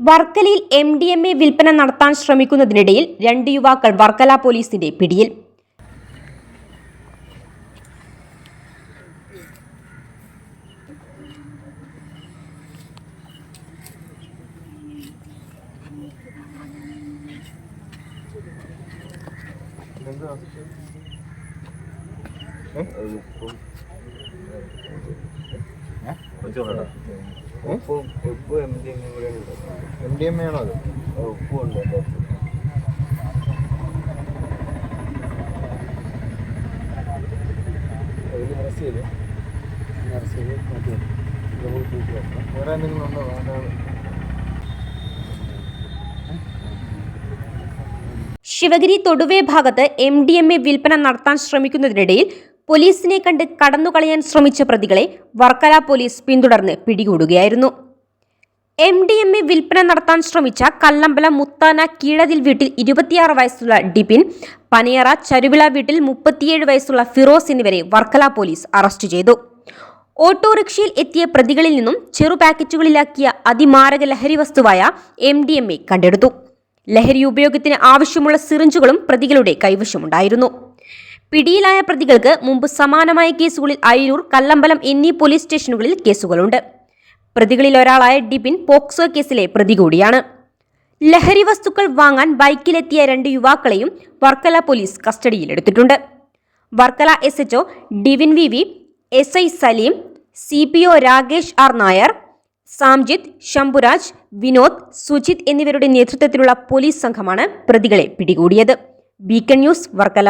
വർക്കലയിൽ M D M A വിൽപ്പന നടത്താൻ ശ്രമിക്കുന്നതിനിടയിൽ രണ്ട് യുവാക്കൾ വർക്കല പോലീസിന്റെ പിടിയിൽ. എ ആണോ അത് വേറെ എന്തെങ്കിലും ഉണ്ടോ? വേണ്ട ശിവഗിരി തൊടുവേ ഭാഗത്ത് എം ഡി എം എ വിൽപ്പന നടത്താൻ ശ്രമിക്കുന്നതിനിടയിൽ പോലീസിനെ കണ്ട് കടന്നുകളയാൻ ശ്രമിച്ച പ്രതികളെ വർക്കല പോലീസ് പിന്തുടർന്ന് പിടികൂടുകയായിരുന്നു. എം ഡി എം എ വിൽപ്പന നടത്താൻ ശ്രമിച്ച കല്ലമ്പലം മുത്താന കീഴതിൽ വീട്ടിൽ ഇരുപത്തിയാറ് വയസ്സുള്ള ഡിപിൻ പനിയറ ചരുവിള വീട്ടിൽ മുപ്പത്തിയേഴ് വയസ്സുള്ള ഫിറോസ് എന്നിവരെ വർക്കല പോലീസ് അറസ്റ്റ് ചെയ്തു. ഓട്ടോറിക്ഷയിൽ എത്തിയ പ്രതികളിൽ നിന്നും ചെറു പാക്കറ്റുകളിലാക്കിയ അതിമാരക ലഹരി വസ്തുവായ എം ഡി എം എ കണ്ടെടുത്തു. ലഹരി ഉപയോഗത്തിന് ആവശ്യമുള്ള സിറിഞ്ചുകളും പ്രതികളുടെ കൈവശമുണ്ടായിരുന്നു. പിടിയിലായ പ്രതികൾക്ക് മുമ്പ് സമാനമായ കേസുകളിൽ അയിരൂർ കല്ലമ്പലം എന്നീ പോലീസ് സ്റ്റേഷനുകളിൽ കേസുകളുണ്ട്. പ്രതികളിൽ ഒരാളായ ഡിബിൻ പോക്സോ കേസിലെ പ്രതി കൂടിയാണ്. ലഹരി വസ്തുക്കൾ വാങ്ങാൻ ബൈക്കിലെത്തിയ രണ്ട് യുവാക്കളെയും Varkala police കസ്റ്റഡിയിലെടുത്തിട്ടുണ്ട് Varkala S HO Divin V V S I Saleem C P O Rakesh R Nair Samjith Shambhuraj Vinod Sujith എന്നിവരുടെ നേതൃത്വത്തിലുള്ള പോലീസ് സംഘമാണ് പ്രതികളെ പിടികൂടിയത്. Beacon News Varkala.